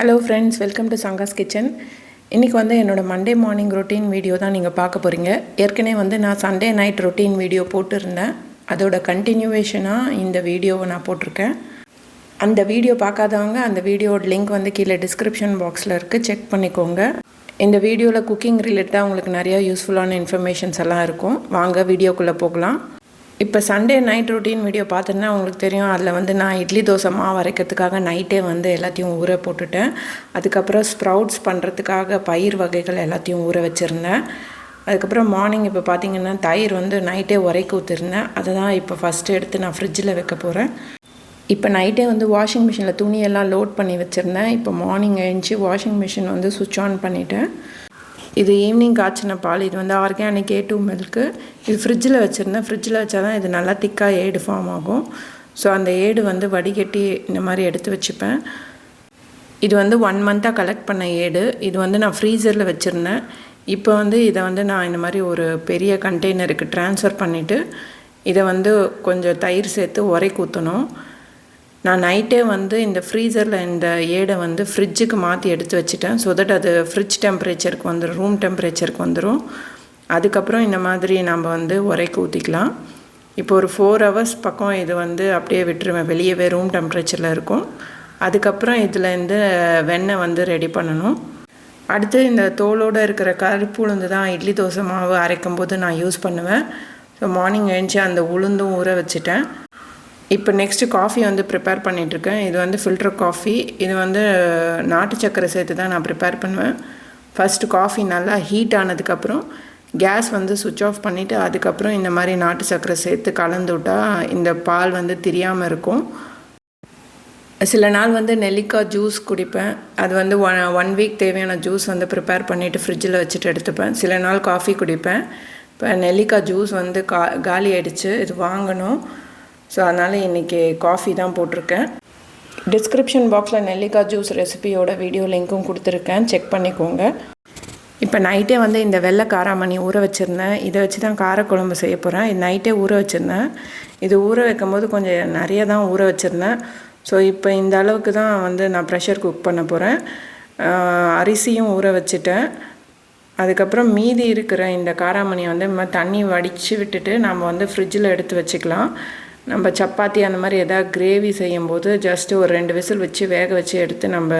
Hello friends welcome to Sanga's kitchen இன்றைக்கி வந்து என்னோடய மண்டே மார்னிங் ரொட்டீன் வீடியோ தான் நீங்கள் பார்க்க போகிறீங்க ஏற்கனவே வந்து நான் சண்டே நைட் ரொட்டீன் வீடியோ போட்டிருந்தேன். அதோட கண்டினியூவேஷனாக இந்த வீடியோவை நான் போட்டிருக்கேன். அந்த வீடியோ பார்க்காதவங்க அந்த வீடியோட லிங்க் வந்து கீழே டிஸ்கிரிப்ஷன் பாக்ஸில் இருக்குது செக் பண்ணிக்கோங்க. இந்த வீடியோவில் குக்கிங் ரிலேட்டடாக உங்களுக்கு நிறையா யூஸ்ஃபுல்லான இன்ஃபர்மேஷன்ஸ் எல்லாம் இருக்கும். வாங்க வீடியோக்குள்ளே போகலாம். இப்போ சண்டே நைட் ரொட்டீன் வீடியோ பார்த்தோன்னா உங்களுக்கு தெரியும். அதில் வந்து நான் இட்லி தோசை மாவு அரைக்கிறதுக்காக நைட்டே வந்து எல்லாத்தையும் ஊற போட்டுட்டேன். அதுக்கப்புறம் ஸ்ப்ரவுட்ஸ் பண்ணுறதுக்காக பயிர் வகைகள் எல்லாத்தையும் ஊற வச்சுருந்தேன். அதுக்கப்புறம் மார்னிங் இப்போ பார்த்தீங்கன்னா தயிர் வந்து நைட்டே உரைக்கு ஊற்றிருந்தேன் அதை தான் இப்போ ஃபஸ்ட்டு எடுத்து நான் ஃப்ரிட்ஜில் வைக்க போகிறேன் இப்போ நைட்டே வந்து வாஷிங் மிஷினில் துணியெல்லாம் லோட் பண்ணி வச்சுருந்தேன். இப்போ மார்னிங் எழுந்துச்சி வாஷிங் மிஷின் வந்து சுவிட்ச் ஆன் பண்ணிவிட்டேன் இது ஈவினிங் காய்ச்சின பால் இது வந்து ஆர்கானிக் ஏ டூ மில்க்கு இது ஃப்ரிட்ஜில் வச்சுருந்தேன். ஃப்ரிட்ஜில் வச்சா தான் இது நல்லா திக்காக ஏடு ஃபார்ம் ஆகும். ஸோ அந்த ஏடு வந்து வடிகட்டி இந்த மாதிரி எடுத்து வச்சுப்பேன். இது வந்து ஒன் மந்த்தாக கலெக்ட் பண்ண ஏடு இது வந்து நான் ஃப்ரீசரில் வச்சுருந்தேன். இப்போ வந்து இதை வந்து நான் இந்த மாதிரி ஒரு பெரிய கண்டெய்னருக்கு ட்ரான்ஸ்ஃபர் பண்ணிவிட்டு இதை வந்து கொஞ்சம் தயிர் சேர்த்து உரை ஊற்றணும் நான் நைட்டே வந்து இந்த ஃப்ரீசரில் இந்த ஏடை வந்து ஃப்ரிட்ஜுக்கு மாற்றி எடுத்து வச்சுட்டேன். ஸோ தட் அது ஃப்ரிட்ஜ் டெம்பரேச்சருக்கு வந்துடும் ரூம் டெம்பரேச்சருக்கு வந்துடும் அதுக்கப்புறம் இந்த மாதிரி நம்ம வந்து உரைக்கு ஊற்றிக்கலாம் இப்போ ஒரு ஃபோர் ஹவர்ஸ் பக்கம் இது வந்து அப்படியே விட்டுருவேன். வெளியவே ரூம் டெம்பரேச்சரில் இருக்கும். அதுக்கப்புறம் இதுலேருந்து வெண்ணெய் வந்து ரெடி பண்ணணும். அடுத்து இந்த தோலோடு இருக்கிற கருப்பு உளுந்து தான் இட்லி தோசை மாவு அரைக்கும் போது நான் யூஸ் பண்ணுவேன். ஸோ மார்னிங் எழுந்துச்சி அந்த உளுந்தும் ஊற வச்சுட்டேன். இப்போ நெக்ஸ்ட்டு காஃபி வந்து ப்ரிப்பேர் பண்ணிகிட்ருக்கேன் இது வந்து ஃபில்டர் காஃபி இது வந்து நாட்டு சக்கரை சேர்த்து தான் நான் ப்ரிப்பேர் பண்ணுவேன். ஃபஸ்ட்டு காஃபி நல்லா ஹீட் ஆனதுக்கப்புறம் கேஸ் வந்து சுவிட்ச் ஆஃப் பண்ணிவிட்டு அதுக்கப்புறம் இந்த மாதிரி நாட்டு சக்கரை சேர்த்து கலந்து விட்டால் இந்த பால் வந்து தெரியாமல் இருக்கும். சில நாள் வந்து நெல்லிக்காய் ஜூஸ் குடிப்பேன். அது வந்து ஒன் ஒன் வீக் தேவையான ஜூஸ் வந்து ப்ரிப்பேர் பண்ணிவிட்டு ஃப்ரிட்ஜில் வச்சுட்டு எடுத்துப்பேன். சில நாள் காஃபி குடிப்பேன். இப்போ நெல்லிக்காய் ஜூஸ் வந்து கா காலி ஆகிடுச்சு இது வாங்கணும். ஸோ அதனால் இன்றைக்கி காஃபி தான் போட்டிருக்கேன். டிஸ்கிரிப்ஷன் பாக்ஸில் நெல்லிக்காய் ஜூஸ் ரெசிபியோட வீடியோ லிங்க்கும் கொடுத்துருக்கேன். செக் பண்ணிக்கோங்க. இப்போ நைட்டே வந்து இந்த வெள்ளை காராமணி ஊற வச்சுருந்தேன். இதை வச்சு தான் காரக்குழம்பு செய்ய போகிறேன் இது நைட்டே ஊற வச்சுருந்தேன். இது ஊற வைக்கும்போது கொஞ்சம் நிறைய தான் ஊற வச்சுருந்தேன். ஸோ இப்போ இந்த அளவுக்கு தான் வந்து நான் ப்ரெஷர் குக் பண்ண போகிறேன் அரிசியும் ஊற வச்சுட்டேன். அதுக்கப்புறம் மீதி இருக்கிற இந்த காராமணியை வந்து தண்ணி வடித்து விட்டுட்டு நம்ம வந்து ஃப்ரிட்ஜில் எடுத்து வச்சுக்கலாம். நம்ம சப்பாத்தி அந்த மாதிரி எதாவது கிரேவி செய்யும்போது ஜஸ்ட்டு ஒரு ரெண்டு விசில் வச்சு வேக வச்சு எடுத்து நம்ம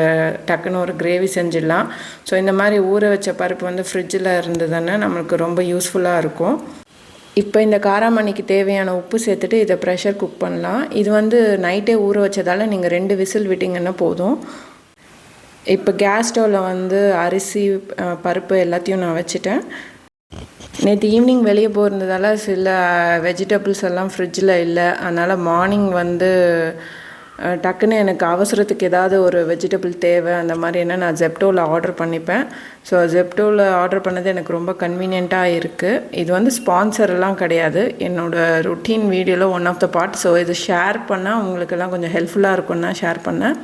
டக்குன்னு ஒரு கிரேவி செஞ்சிடலாம். ஸோ இந்த மாதிரி ஊற வச்ச பருப்பு வந்து ஃப்ரிட்ஜில் இருந்ததுன்னா நம்மளுக்கு ரொம்ப யூஸ்ஃபுல்லாக இருக்கும். இப்போ இந்த காராமணிக்கு தேவையான உப்பு சேர்த்துட்டு இதை ப்ரெஷர் குக் பண்ணலாம். இது வந்து நைட்டே ஊற வச்சதால் நீங்கள் ரெண்டு விசில் விட்டிங்கன்னா போதும். இப்போ கேஸ் ஸ்டவ்வில் வந்து அரிசி பருப்பு எல்லாத்தையும் நான் வச்சுட்டேன். நேற்று ஈவினிங் வெளியே போயிருந்ததால் சில வெஜிடபிள்ஸ் எல்லாம் ஃப்ரிட்ஜில் இல்லை. அதனால் மார்னிங் வந்து டக்குன்னு எனக்கு அவசரத்துக்கு ஏதாவது ஒரு வெஜிடபிள் தேவை அந்த மாதிரினா நான் ஜெப்டோவில் ஆர்டர் பண்ணிப்பேன். ஸோ ஜெப்டோவில் ஆர்டர் பண்ணது எனக்கு ரொம்ப கன்வீனியண்ட்டாக இருக்குது இது வந்து ஸ்பான்சர்லாம் கிடையாது. என்னோடய ருட்டீன் வீடியோவில் one of the part so இது ஷேர் பண்ணால் உங்களுக்கெல்லாம் கொஞ்சம் ஹெல்ப்ஃபுல்லாக இருக்கும்னா ஷேர் பண்ணேன்.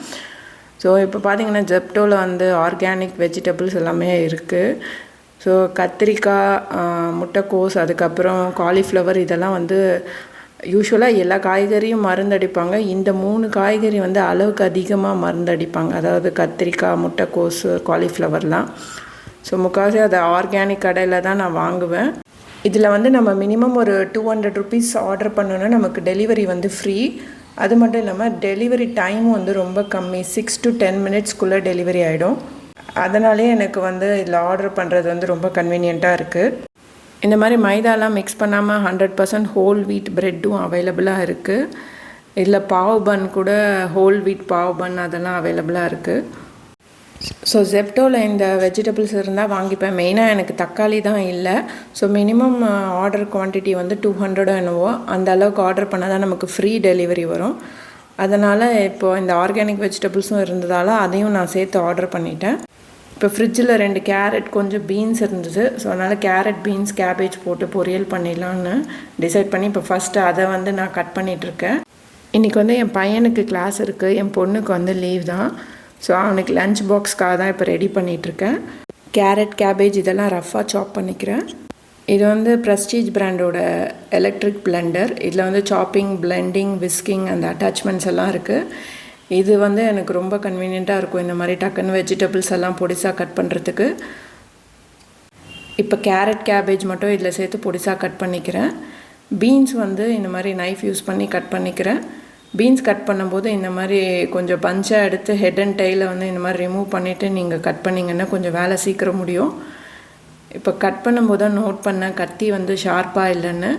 ஸோ இப்போ பார்த்தீங்கன்னா ஜெப்டோவில் வந்து ஆர்கானிக் வெஜிடபிள்ஸ் எல்லாமே இருக்குது ஸோ கத்திரிக்காய் முட்டைக்கோஸ் அதுக்கப்புறம் காலிஃப்ளவர் இதெல்லாம் வந்து யூஸ்வலாக எல்லா காய்கறியும் மருந்தடிப்பாங்க. இந்த மூணு காய்கறி வந்து அளவுக்கு அதிகமாக மருந்தடிப்பாங்க. அதாவது கத்திரிக்காய் முட்டைக்கோஸ் காலிஃப்ளவர்லாம் ஸோ முக்கால்வாசி அதை ஆர்கானிக் கடையில் தான் நான் வாங்குவேன். இதில் வந்து நம்ம மினிமம் ஒரு டூ ஹண்ட்ரட் ருபீஸ் ஆர்டர் பண்ணோன்னா நமக்கு டெலிவரி வந்து ஃப்ரீ அது மட்டும் இல்லாமல் டெலிவரி டைமும் வந்து ரொம்ப கம்மி. சிக்ஸ் டு டென் மினிட்ஸ்க்குள்ளே டெலிவரி ஆகிடும் அதனாலே எனக்கு வந்து இதில் ஆர்டர் பண்ணுறது வந்து ரொம்ப கன்வீனியண்ட்டாக இருக்குது இந்த மாதிரி மைதாலாம் மிக்ஸ் பண்ணாமல் ஹண்ட்ரட் பர்சன்ட் ஹோல் வீட் ப்ரெட்டும் அவைலபிளாக இருக்குது இதில் பாவ் பன் கூட ஹோல் வீட் பாவ் பன் அதெல்லாம் அவைலபிளாக இருக்குது ஸோ ஜெப்டோவில் இந்த வெஜிடபிள்ஸ் இருந்தால் வாங்கிப்பேன். மெயினாக எனக்கு தக்காளி தான் இல்லை. ஸோ மினிமம் ஆர்டர் குவான்டிட்டி வந்து டூ ஹண்ட்ரடோ என்னவோ அந்த அளவுக்கு ஆர்டர் பண்ணால் தான் நமக்கு ஃப்ரீ டெலிவரி வரும். அதனால் இப்போது இந்த ஆர்கானிக் வெஜிடபிள்ஸும் இருந்ததால் அதையும் நான் சேர்த்து ஆர்டர் பண்ணிட்டேன். இப்போ ஃப்ரிட்ஜில் ரெண்டு கேரட் கொஞ்சம் பீன்ஸ் இருந்தது. ஸோ அதனால் கேரட் பீன்ஸ் கேபேஜ் போட்டு பொரியல் பண்ணிடலான்னு டிசைட் பண்ணி இப்போ ஃபஸ்ட்டு அதை வந்து நான் கட் பண்ணிகிட்ருக்கேன் இன்றைக்கி வந்து என் பையனுக்கு கிளாஸ் இருக்குது என் பொண்ணுக்கு வந்து லீவ் தான். ஸோ அவனுக்கு லஞ்ச் பாக்ஸ்க்காக தான் இப்போ ரெடி பண்ணிகிட்ருக்கேன் கேரட் கேபேஜ் இதெல்லாம் ரஃப்பாக சாப் பண்ணிக்கிறேன். இது வந்து ப்ரெஸ்டீஜ் பிராண்டோட எலக்ட்ரிக் பிளெண்டர் இதில் வந்து சாப்பிங் பிளெண்டிங் விஸ்கிங் அந்த அட்டாச்மெண்ட்ஸ் எல்லாம் இருக்குது இது வந்து எனக்கு ரொம்ப கன்வீனியண்ட்டாக இருக்கும். இந்த மாதிரி டக்குன்னு வெஜிடபிள்ஸ் எல்லாம் பொடிசாக கட் பண்ணுறதுக்கு இப்போ கேரட் கேபேஜ் மட்டும் இதில் சேர்த்து பொடிசாக கட் பண்ணிக்கிறேன். பீன்ஸ் வந்து இந்த மாதிரி நைஃப் யூஸ் பண்ணி கட் பண்ணிக்கிறேன். பீன்ஸ் கட் பண்ணும்போது இந்த மாதிரி கொஞ்சம் பஞ்சாக எடுத்து ஹெட் அண்ட் டைல வந்து இந்த மாதிரி ரிமூவ் பண்ணிவிட்டு நீங்கள் கட் பண்ணிங்கன்னா கொஞ்சம் வேலை சீக்கிரம் முடியும். இப்போ கட் பண்ணும்போது தான் நோட் பண்ணேன் கத்தி வந்து ஷார்ப்பாக இல்லைன்னு.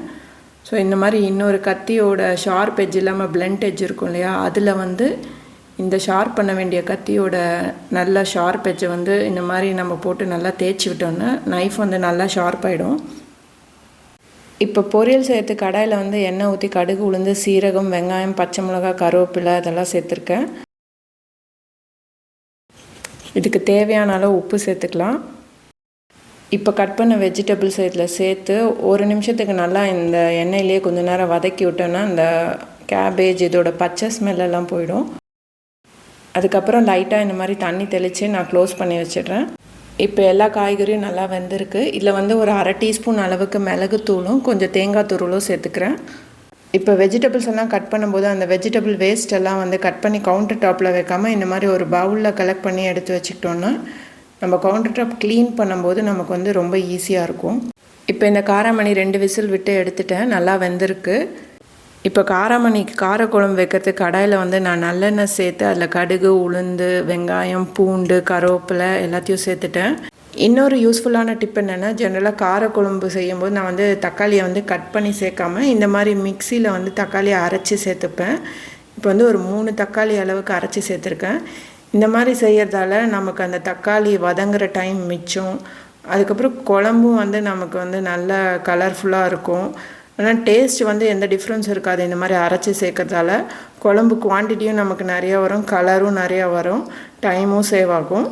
ஸோ இந்த மாதிரி இன்னொரு கத்தியோட ஷார்ப் எஜ் இல்லாமல் பிளண்ட் எஜ் இருக்கும் இல்லையா? அதில் வந்து இந்த ஷார்ப் பண்ண வேண்டிய கத்தியோட நல்ல ஷார்ப் எஜ்ஜை வந்து இந்த மாதிரி நம்ம போட்டு நல்லா தேய்ச்சி விட்டோன்னா நைஃப் வந்து நல்லா ஷார்ப் ஆகிடும் இப்போ பொரியல் சேர்த்து கடாயில் வந்து எண்ணெய் ஊற்றி கடுகு உளுந்து சீரகம் வெங்காயம் பச்சை மிளகா கருவேப்பிலை அதெல்லாம் சேர்த்துருக்கேன். இதுக்கு தேவையான அளவு உப்பு சேர்த்துக்கலாம். இப்போ கட் பண்ண வெஜிடபிள்ஸ் இதில் சேர்த்து ஒரு நிமிஷத்துக்கு நல்லா இந்த எண்ணெயிலே கொஞ்சம் நேரம் வதக்கி விட்டோன்னா இந்த கேபேஜ் இதோட பச்சை ஸ்மெல்லெல்லாம் போயிடும். அதுக்கப்புறம் லைட்டாக இந்த மாதிரி தண்ணி தெளித்து நான் க்ளோஸ் பண்ணி வச்சிடுறேன். இப்போ எல்லா காய்கறியும் நல்லா வெந்திருக்கு. இதில் வந்து ஒரு அரை டீஸ்பூன் அளவுக்கு மிளகுத்தூளும் கொஞ்சம் தேங்காய் தூளும் சேர்த்துக்கிறேன். இப்போ வெஜிடபிள்ஸ் எல்லாம் கட் பண்ணும்போது அந்த வெஜிடபிள் வேஸ்ட் எல்லாம் வந்து கட் பண்ணி கவுண்டர் டாப்பில் வைக்காமல் இந்த மாதிரி ஒரு பவுலில் கலெக்ட் பண்ணி எடுத்து வச்சுக்கிட்டோன்னா நம்ம கவுண்டர் டாப் க்ளீன் பண்ணும்போது நமக்கு வந்து ரொம்ப ஈஸியாக இருக்கும். இப்போ இந்த காராமணி ரெண்டு விசில் விட்டு எடுத்துட்டேன். நல்லா வெந்திருக்கு. இப்போ காராமணிக்கு காரக்குழம்பு வைக்கிறதுக்கு கடாயில் வந்து நான் நல்லெண்ணெய் சேர்த்து அதில் கடுகு உளுந்து வெங்காயம் பூண்டு கருவேப்பிலை எல்லாத்தையும் சேர்த்துட்டேன். இன்னொரு யூஸ்ஃபுல்லான டிப் என்னென்னா ஜென்ரலாக காரக்குழம்பு செய்யும்போது நான் வந்து தக்காளியை வந்து கட் பண்ணி சேர்க்காம இந்த மாதிரி மிக்சியில் வந்து தக்காளியை அரைச்சி சேர்த்துப்பேன். இப்போ வந்து ஒரு மூணு தக்காளி அளவுக்கு அரைச்சி சேர்த்துருக்கேன். இந்த மாதிரி செய்கிறதால நமக்கு அந்த தக்காளி வதங்குற டைம் மிச்சம். அதுக்கப்புறம் குழம்பும் வந்து நமக்கு வந்து நல்ல கலர்ஃபுல்லாக இருக்கும். ஆனால் டேஸ்ட் வந்து எந்த டிஃப்ரென்ஸ் இருக்காது. இந்த மாதிரி அரைச்சி சேர்க்கறதால குழம்பு குவான்டிட்டியும் நமக்கு நிறையா வரும் கலரும் நிறையா வரும் டைமும் சேவ் ஆகும்.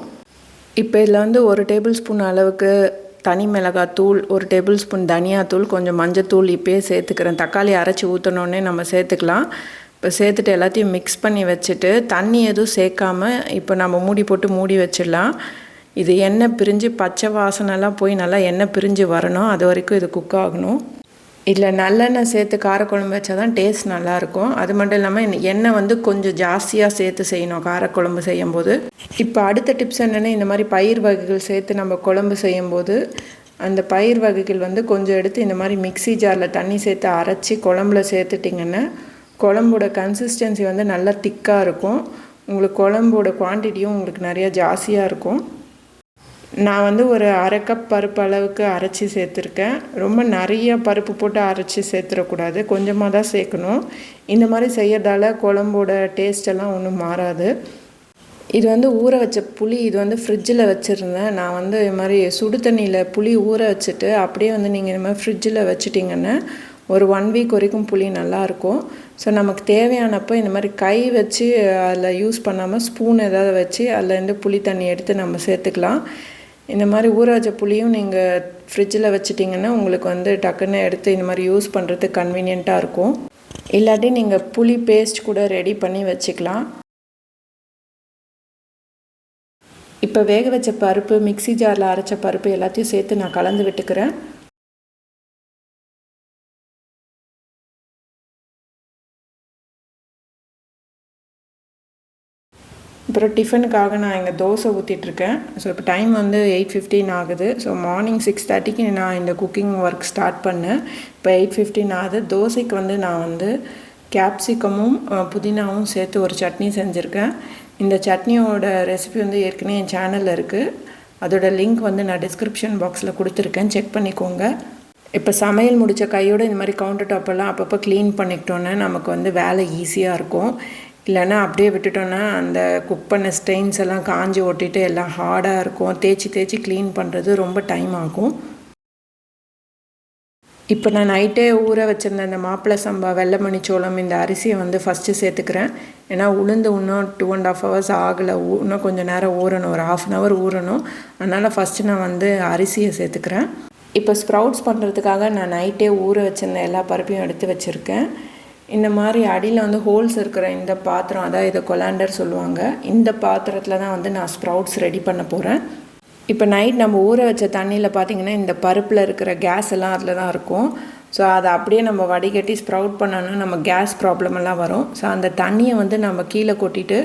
இப்போ இதில் வந்து ஒரு டேபிள் ஸ்பூன் அளவுக்கு தனி மிளகாய் தூள் ஒரு டேபிள் ஸ்பூன் தனியாத்தூள் கொஞ்சம் மஞ்சத்தூள் இப்போயே சேர்த்துக்கிறேன். தக்காளி அரைச்சி ஊற்றினோடனே நம்ம சேர்த்துக்கலாம். இப்போ சேர்த்துட்டு எல்லாத்தையும் மிக்ஸ் பண்ணி வச்சுட்டு தண்ணி எதுவும் சேர்க்காம இப்போ நம்ம மூடி போட்டு மூடி வச்சிடலாம். இது எண்ணெய் பிரிஞ்சு பச்சை வாசனைலாம் போய் நல்லா எண்ணெய் பிரிஞ்சு வரணும். அது வரைக்கும் இது குக் ஆகணும். இதில் நல்லெண்ணெய் சேர்த்து காரக்குழம்பு வச்சா தான் டேஸ்ட் நல்லாயிருக்கும். அது மட்டும் இல்லாமல் எண்ணெய் வந்து கொஞ்சம் ஜாஸ்தியாக சேர்த்து செய்யணும் காரக்குழம்பு செய்யும்போது. இப்போ அடுத்த டிப்ஸ் என்னென்னா இந்த மாதிரி பயிர் வகைகள் சேர்த்து நம்ம குழம்பு செய்யும்போது அந்த பயிர் வகைகள் வந்து கொஞ்சம் எடுத்து இந்த மாதிரி மிக்சி ஜாரில் தண்ணி சேர்த்து அரைச்சி குழம்புல சேர்த்துட்டிங்கன்னா குழம்போட கன்சிஸ்டன்சி வந்து நல்லா திக்காக இருக்கும். உங்களுக்கு குழம்போட குவான்டிட்டியும் உங்களுக்கு நிறையா ஜாஸ்தியாக இருக்கும். நான் வந்து ஒரு அரை கப் பருப்பு அளவுக்கு அரைச்சி சேர்த்துருக்கேன். ரொம்ப நிறைய பருப்பு போட்டு அரைச்சி சேர்த்துடக்கூடாது. கொஞ்சமாக தான் சேர்க்கணும். இந்த மாதிரி செய்யறதால குழம்போட டேஸ்டெல்லாம் ஒன்றும் மாறாது. இது வந்து ஊற வச்ச புளி இது வந்து ஃப்ரிட்ஜில் வச்சுருந்தேன். நான் வந்து இது மாதிரி சுடு தண்ணியில் புளி ஊற வச்சுட்டு அப்படியே வந்து நீங்கள் இந்த மாதிரி ஃப்ரிட்ஜில் வச்சுட்டிங்கன்னா ஒரு ஒன் வீக் வரைக்கும் புளி நல்லாயிருக்கும் ஸோ நமக்கு தேவையானப்போ இந்த மாதிரி கை வச்சு அதில் யூஸ் பண்ணாமல் ஸ்பூன் ஏதாவது வச்சு அதுலேருந்து புளி தண்ணி எடுத்து நம்ம சேர்த்துக்கலாம். இந்த மாதிரி ஊற வச்ச புளியும் நீங்கள் ஃப்ரிட்ஜில் வச்சுட்டிங்கன்னா உங்களுக்கு வந்து டக்குன்னு எடுத்து இந்த மாதிரி யூஸ் பண்ணுறதுக்கு கன்வீனியண்ட்டாக இருக்கும். இல்லாட்டி நீங்கள் புளி பேஸ்ட் கூட ரெடி பண்ணி வச்சுக்கலாம். இப்போ வேக வச்ச பருப்பு மிக்சி ஜாரில் அரைச்ச பருப்பு எல்லாத்தையும் சேர்த்து நான் கலந்து விட்டுக்கிறேன். அப்புறம் டிஃபனுக்காக நான் இங்கே தோசை ஊற்றிட்டுருக்கேன் ஸோ இப்போ டைம் வந்து எயிட் ஃபிஃப்டீன் ஆகுது. ஸோ மார்னிங் சிக்ஸ் தேர்ட்டிக்கு நான் இந்த குக்கிங் ஒர்க் ஸ்டார்ட் பண்ணேன். இப்போ எயிட் ஃபிஃப்டீன் ஆகுது. தோசைக்கு வந்து நான் வந்து கேப்சிகமும் புதினாவும் சேர்த்து ஒரு சட்னி செஞ்சுருக்கேன். இந்த சட்னியோட ரெசிபி வந்து ஏற்கனவே என் சேனலில் இருக்குது அதோட லிங்க் வந்து நான் டிஸ்கிரிப்ஷன் பாக்ஸில் கொடுத்துருக்கேன். செக் பண்ணிக்கோங்க. இப்போ சமையல் முடித்த கையோடு இந்த மாதிரி கவுண்டர் டாப்பெல்லாம் அப்பப்போ க்ளீன் பண்ணிக்கிட்டோன்னே நமக்கு வந்து வேலை ஈஸியாக இருக்கும். இல்லைன்னா அப்படியே விட்டுட்டோன்னா அந்த குக் பண்ண ஸ்டெயின்ஸ் எல்லாம் காஞ்சி ஒட்டிட்டு எல்லாம் ஹார்டாக இருக்கும். தேய்ச்சி தேய்ச்சி க்ளீன் பண்ணுறது ரொம்ப டைம் ஆகும். இப்போ நான் நைட்டே ஊற வச்சுருந்த அந்த மாப்பிள்ளை சம்பா வெள்ளைமணி சோளம் இந்த அரிசியை வந்து ஃபஸ்ட்டு சேர்த்துக்கிறேன். ஏன்னா உளுந்து இன்னும் டூ அண்ட் ஆஃப் ஹவர்ஸ் ஆகலை. இன்னும் கொஞ்சம் நேரம் ஊறணும். ஒரு ஆஃப் அன் ஹவர் ஊறணும். அதனால் ஃபஸ்ட்டு நான் வந்து அரிசியை சேர்த்துக்கிறேன். இப்போ ஸ்ப்ரவுட்ஸ் பண்ணுறதுக்காக நான் நைட்டே ஊற வச்சுருந்த எல்லா பருப்பையும் எடுத்து வச்சுருக்கேன். இந்த மாதிரி அடியில் வந்து ஹோல்ஸ் இருக்கிற இந்த பாத்திரம் அதான் இதை கொலாண்டர் சொல்லுவாங்க இந்த பாத்திரத்தில் தான் வந்து நான் ஸ்ப்ரவுட்ஸ் ரெடி பண்ண போகிறேன் இப்போ நைட் நம்ம ஊற வச்ச தண்ணியில் பார்த்திங்கன்னா இந்த பருப்பில் இருக்கிற கேஸ் எல்லாம் அதில் தான் இருக்கும். ஸோ அதை அப்படியே நம்ம வடிகட்டி ஸ்ப்ரவுட் பண்ணோன்னா நம்ம கேஸ் ப்ராப்ளம் எல்லாம் வரும். ஸோ அந்த தண்ணியை வந்து நம்ம கீழே கொட்டிட்டு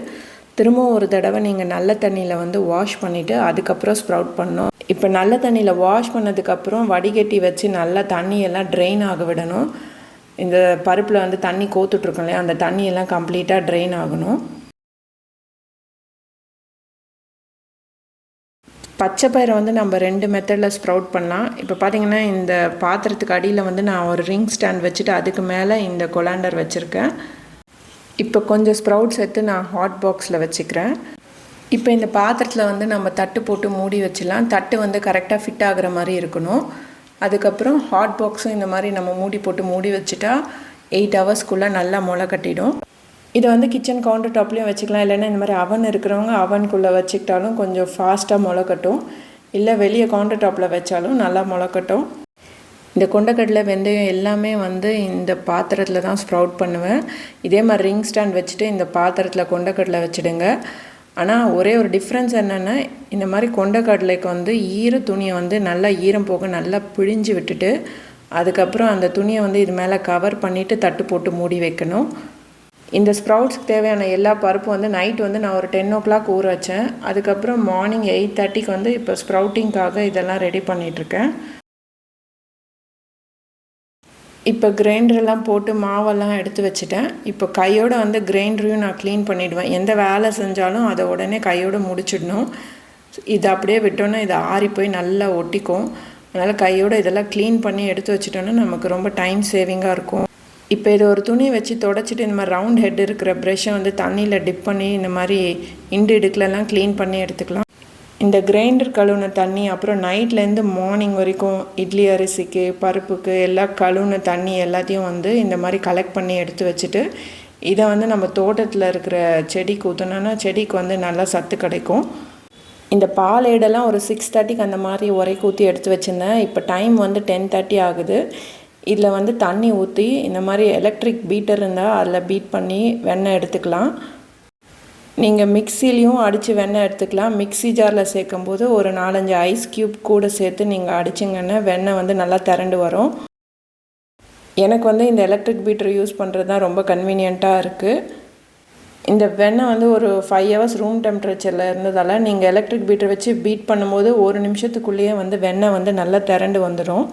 திரும்பவும் ஒரு தடவை நீங்கள் நல்ல தண்ணியில் வந்து வாஷ் பண்ணிவிட்டு அதுக்கப்புறம் ஸ்ப்ரவுட் பண்ணணும். இப்போ நல்ல தண்ணியில் வாஷ் பண்ணதுக்கப்புறம் வடிகட்டி வச்சு நல்லா தண்ணியெல்லாம் ட்ரெயின் ஆக விடணும் இந்த பருப்பில் வந்து தண்ணி கோத்துட்ருக்கோம் இல்லையா அந்த தண்ணியெல்லாம் கம்ப்ளீட்டாக ட்ரெயின் ஆகணும். பச்சை பயிரை வந்து நம்ம ரெண்டு மெத்தடில் ஸ்ப்ரவுட் பண்ணலாம். இப்போ பார்த்திங்கன்னா இந்த பாத்திரத்துக்கு அடியில் வந்து நான் ஒரு ரிங் ஸ்டாண்ட் வச்சுட்டு அதுக்கு மேலே இந்த கொலாண்டர் வச்சுருக்கேன். இப்போ கொஞ்சம் ஸ்ப்ரவுட்ஸ் எடுத்து நான் ஹாட் பாக்ஸில் வச்சுக்கிறேன். இப்போ இந்த பாத்திரத்தில் வந்து நம்ம தட்டு போட்டு மூடி வச்சிடலாம். தட்டு வந்து கரெக்டாக ஃபிட் ஆகிற மாதிரி இருக்கணும். அதுக்கப்புறம் ஹாட் பாக்ஸும் இந்த மாதிரி நம்ம மூடி போட்டு மூடி வச்சுட்டா எயிட் ஹவர்ஸ்க்குள்ளே நல்லா முளை கட்டிடும். இதை வந்து கிச்சன் கவுண்டர் டாப்லேயும் வச்சுக்கலாம். இல்லைன்னா இந்த மாதிரி அவன் இருக்கிறவங்க அவனுக்குள்ளே வச்சுக்கிட்டாலும் கொஞ்சம் ஃபாஸ்ட்டாக முளை கட்டும். இல்லை வெளியே கவுண்டர் டாப்பில் வச்சாலும் நல்லா முளைக்கட்டும் இந்த கொண்டக்கடலை வெந்தயம் எல்லாமே வந்து இந்த பாத்திரத்தில் தான் ஸ்ப்ரவுட் பண்ணுவேன். இதே மாதிரி ரிங் ஸ்டாண்ட் வச்சுட்டு இந்த பாத்திரத்தில் கொண்டக்கடலை வச்சுடுங்க. ஆனால் ஒரே ஒரு டிஃப்ரென்ஸ் என்னென்னா இந்த மாதிரி கொண்டக்கடலைக்கு வந்து ஈர துணியை வந்து நல்லா ஈரம் போக நல்லா பிழிஞ்சு விட்டுட்டு அதுக்கப்புறம் அந்த துணியை வந்து இது மேலே கவர் பண்ணிவிட்டு தட்டு போட்டு மூடி வைக்கணும். இந்த ஸ்ப்ரவுட்ஸ்க்கு தேவையான எல்லா பருப்பும் வந்து நைட் வந்து நான் ஒரு டென் ஓ கிளாக் ஊற வச்சேன். அதுக்கப்புறம் மார்னிங் எயிட் தேர்ட்டிக்கு வந்து இப்போ ஸ்ப்ரவுட்டிங்காக இதெல்லாம் ரெடி பண்ணிகிட்ருக்கேன் இப்போ கிரைண்டரெல்லாம் போட்டு மாவெல்லாம் எடுத்து வச்சுட்டேன். இப்போ கையோடு வந்து கிரைண்டரையும் நான் க்ளீன் பண்ணிவிடுவேன் எந்த வேலை செஞ்சாலும் அதை உடனே கையோடு முடிச்சிடணும். இது அப்படியே விட்டோன்னா இதை ஆறி போய் நல்லா ஒட்டிக்கும். அதனால் கையோடு இதெல்லாம் க்ளீன் பண்ணி எடுத்து வச்சிட்டோன்னா நமக்கு ரொம்ப டைம் சேவிங்காக இருக்கும். இப்போ இது ஒரு துணி வச்சு தொடச்சிட்டு இந்த மாதிரி ரவுண்ட் ஹெட் இருக்கிற ப்ரெஷ்ஷை வந்து தண்ணியில் டிப் பண்ணி இந்த மாதிரி இண்டு இடுக்கிலலாம் க்ளீன் பண்ணி எடுத்துக்கலாம். இந்த கிரைண்டர் கழுவுன தண்ணி அப்புறம் நைட்லேருந்து மார்னிங் வரைக்கும் இட்லி அரிசிக்கு பருப்புக்கு எல்லாம் கழுவுன தண்ணி எல்லாத்தையும் வந்து இந்த மாதிரி கலெக்ட் பண்ணி எடுத்து வச்சுட்டு இதை வந்து நம்ம தோட்டத்தில் இருக்கிற செடிக்கு ஊற்றினோன்னா செடிக்கு வந்து நல்லா சத்து கிடைக்கும். இந்த பால் ஏடெல்லாம் ஒரு சிக்ஸ் தேர்ட்டிக்கு அந்த மாதிரி உரைக்கு ஊற்றி எடுத்து வச்சுருந்தேன். இப்போ டைம் வந்து டென் தேர்ட்டி ஆகுது. இதில் வந்து தண்ணி ஊற்றி இந்த மாதிரி எலக்ட்ரிக் பீட்டர் இருந்தால் அதில் பீட் பண்ணி வெண்ணெய் எடுத்துக்கலாம். நீங்கள் மிக்சிலையும் அடித்து வெண்ணெய் எடுத்துக்கலாம். மிக்சி ஜாரில் சேர்க்கும் போது ஒரு நாலஞ்சு ஐஸ் க்யூப் கூட சேர்த்து நீங்கள் அடிச்சிங்கன்னா வெண்ணெய் வந்து நல்லா திரண்டு வரும். எனக்கு வந்து இந்த எலக்ட்ரிக் பீட்டர் யூஸ் பண்ணுறது தான் ரொம்ப கன்வீனியண்ட்டாக இருக்குது இந்த வெண்ணெய் வந்து ஒரு ஃபைவ் ஹவர்ஸ் ரூம் டெம்பரேச்சரில் இருந்ததால் நீங்கள் எலக்ட்ரிக் பீட்டர் வச்சு பீட் பண்ணும்போது ஒரு நிமிஷத்துக்குள்ளேயே வந்து வெண்ணெய் வந்து நல்லா திரண்டு வந்துடும்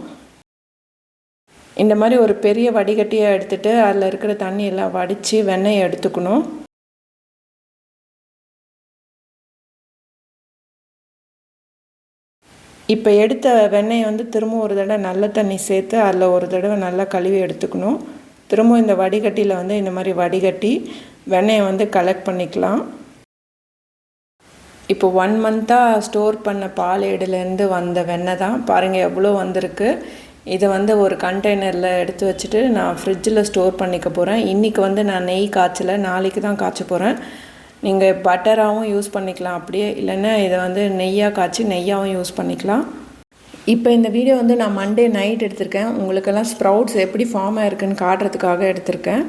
இந்த மாதிரி ஒரு பெரிய வடிகட்டியாக எடுத்துகிட்டு அதில் இருக்கிற தண்ணி எல்லாம் வடித்து வெண்ணெயை எடுத்துக்கணும். இப்போ எடுத்த வெண்ணெயை வந்து திரும்ப ஒரு தடவை நல்ல தண்ணி சேர்த்து அதில் ஒரு தடவை நல்லா கழுவி எடுத்துக்கணும். திரும்ப இந்த வடிகட்டியில் வந்து இந்த மாதிரி வடிகட்டி வெண்ணெயை வந்து கலெக்ட் பண்ணிக்கலாம். இப்போ ஒன் மந்த்தாக ஸ்டோர் பண்ண பாலேடுலேருந்து வந்த வெண்ணெய் தான். பாருங்கள் எவ்வளோ வந்திருக்கு. இதை வந்து ஒரு கண்டெய்னரில் எடுத்து வச்சுட்டு நான் ஃப்ரிட்ஜில் ஸ்டோர் பண்ணிக்க போகிறேன் இன்றைக்கி வந்து நான் நெய் காய்ச்சலை நாளைக்கு தான் காய்ச்ச போகிறேன் நீங்கள் பட்டராகவும் யூஸ் பண்ணிக்கலாம் அப்படியே இல்லைன்னா இதை வந்து நெய்யாக காய்ச்சி நெய்யாகவும் யூஸ் பண்ணிக்கலாம். இப்போ இந்த வீடியோ வந்து நான் மண்டே நைட் எடுத்திருக்கேன். உங்களுக்கெல்லாம் ஸ்ப்ரவுட்ஸ் எப்படி ஃபார்ம் ஆயிருக்குன்னு காட்டுறதுக்காக எடுத்திருக்கேன்.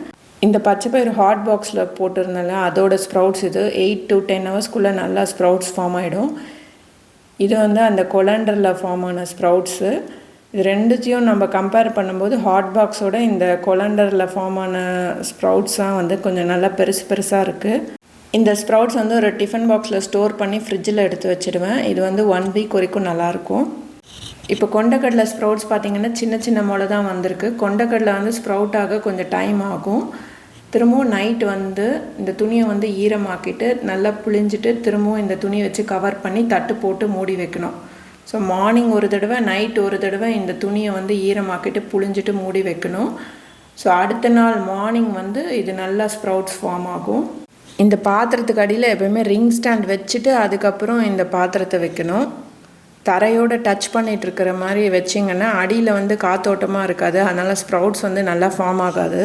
இந்த பச்சை பயிர் ஹாட் பாக்ஸில் போட்டிருந்தால அதோட ஸ்ப்ரவுட்ஸ் இது எயிட் டு டென் ஹவர்ஸ்க்குள்ளே நல்லா ஸ்ப்ரவுட்ஸ் ஃபார்ம் ஆகிடும் இது வந்து அந்த கொலண்டரில் ஃபார்ம் ஆன ஸ்ப்ரவுட்ஸு இது ரெண்டுத்தையும் நம்ம கம்பேர் பண்ணும்போது ஹாட் பாக்ஸோட இந்த கொலண்டரில் ஃபார்ம் ஆன ஸ்ப்ரவுட்ஸ் தான் வந்து கொஞ்சம் நல்லா பெருசு பெருசாக இருக்குது இந்த ஸ்ப்ரவுட்ஸ் வந்து ஒரு டிஃபன் பாக்ஸில் ஸ்டோர் பண்ணி ஃப்ரிட்ஜில் எடுத்து வச்சுடுவேன். இது வந்து ஒன் வீக் வரைக்கும் நல்லாயிருக்கும். இப்போ கொண்டக்கடலை ஸ்ப்ரவுட்ஸ் பார்த்திங்கன்னா சின்ன சின்ன முளை தான் வந்திருக்கு. கொண்டக்கடலை வந்து ஸ்ப்ரவுட் ஆக கொஞ்சம் டைம் ஆகும். திரும்பவும் நைட் வந்து இந்த துணியை வந்து ஈரமாக்கிட்டு நல்லா புளிஞ்சிட்டு திரும்பவும் இந்த துணியை வச்சு கவர் பண்ணி தட்டு போட்டு மூடி வைக்கணும். ஸோ மார்னிங் ஒரு தடவை நைட் ஒரு தடவை இந்த துணியை வந்து ஈரமாக்கிட்டு புளிஞ்சிட்டு மூடி வைக்கணும். ஸோ அடுத்த நாள் மார்னிங் வந்து இது நல்லா ஸ்ப்ரவுட்ஸ் ஃபார்ம் ஆகும். இந்த பாத்திரத்துக்கு அடியில் எப்போயுமே ரிங் ஸ்டாண்ட் வச்சுட்டு அதுக்கப்புறம் இந்த பாத்திரத்தை வைக்கணும். தரையோடு டச் பண்ணிகிட்டு இருக்கிற மாதிரி வச்சிங்கன்னா அடியில் வந்து காத்தோட்டமாக இருக்காது. அதனால் ஸ்ப்ரவுட்ஸ் வந்து நல்லா ஃபார்ம் ஆகாது.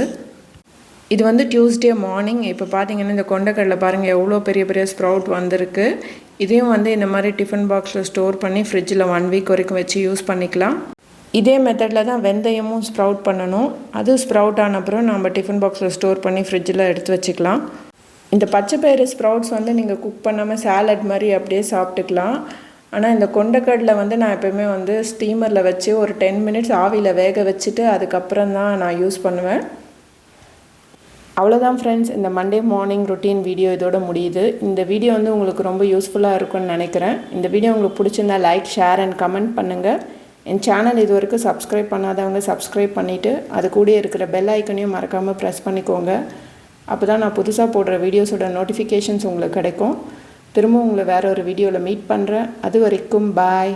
இது வந்து டியூஸ்டே மார்னிங் இப்போ பார்த்தீங்கன்னா இந்த கொண்டக்கடலை பாருங்கள் எவ்வளோ பெரிய பெரிய ஸ்ப்ரவுட் வந்திருக்கு. இதையும் வந்து இந்த மாதிரி டிஃபன் பாக்ஸில் ஸ்டோர் பண்ணி ஃப்ரிட்ஜில் ஒன் வீக் வரைக்கும் வச்சு யூஸ் பண்ணிக்கலாம். இதே மெத்தடில் தான் வெந்தயமும் ஸ்ப்ரவுட் பண்ணணும். அது ஸ்ப்ரவுட் ஆன அப்புறம் நம்ம டிஃபன் பாக்ஸில் ஸ்டோர் பண்ணி ஃப்ரிட்ஜில் எடுத்து வச்சுக்கலாம். இந்த பச்சை பயிறு ஸ்ப்ரவுட்ஸ் வந்து நீங்கள் குக் பண்ணாமல் சாலட் மாதிரி அப்படியே சாப்பிட்டுக்கலாம். ஆனால் இந்த கொண்டக்கடலை வந்து நான் எப்போயுமே வந்து ஸ்டீமரில் வச்சு ஒரு டென் மினிட்ஸ் ஆவியில் வேக வச்சுட்டு அதுக்கப்புறம் தான் நான் யூஸ் பண்ணுவேன். அவ்வளோதான் ஃப்ரெண்ட்ஸ் இந்த மண்டே மார்னிங் ரொட்டீன் வீடியோ இதோட முடியுது. இந்த வீடியோ வந்து உங்களுக்கு ரொம்ப யூஸ்ஃபுல்லாக இருக்கும்னு நினைக்கிறேன். இந்த வீடியோ உங்களுக்கு பிடிச்சிருந்தா லைக் ஷேர் அண்ட் கமெண்ட் பண்ணுங்கள் என் சேனல் இது வரைக்கும் சப்ஸ்கிரைப் பண்ணாதவங்க சப்ஸ்கிரைப் பண்ணிவிட்டு அது கூட இருக்கிற பெல் ஐக்கனையும் மறக்காமல் ப்ரெஸ் பண்ணிக்கோங்க. அப்போ தான் நான் புதுசாக போடுற வீடியோஸோட நோட்டிஃபிகேஷன்ஸ் உங்களுக்கு கிடைக்கும். திரும்ப உங்களை வேறு ஒரு வீடியோவில் மீட் பண்ணுறேன் அது வரைக்கும் பாய்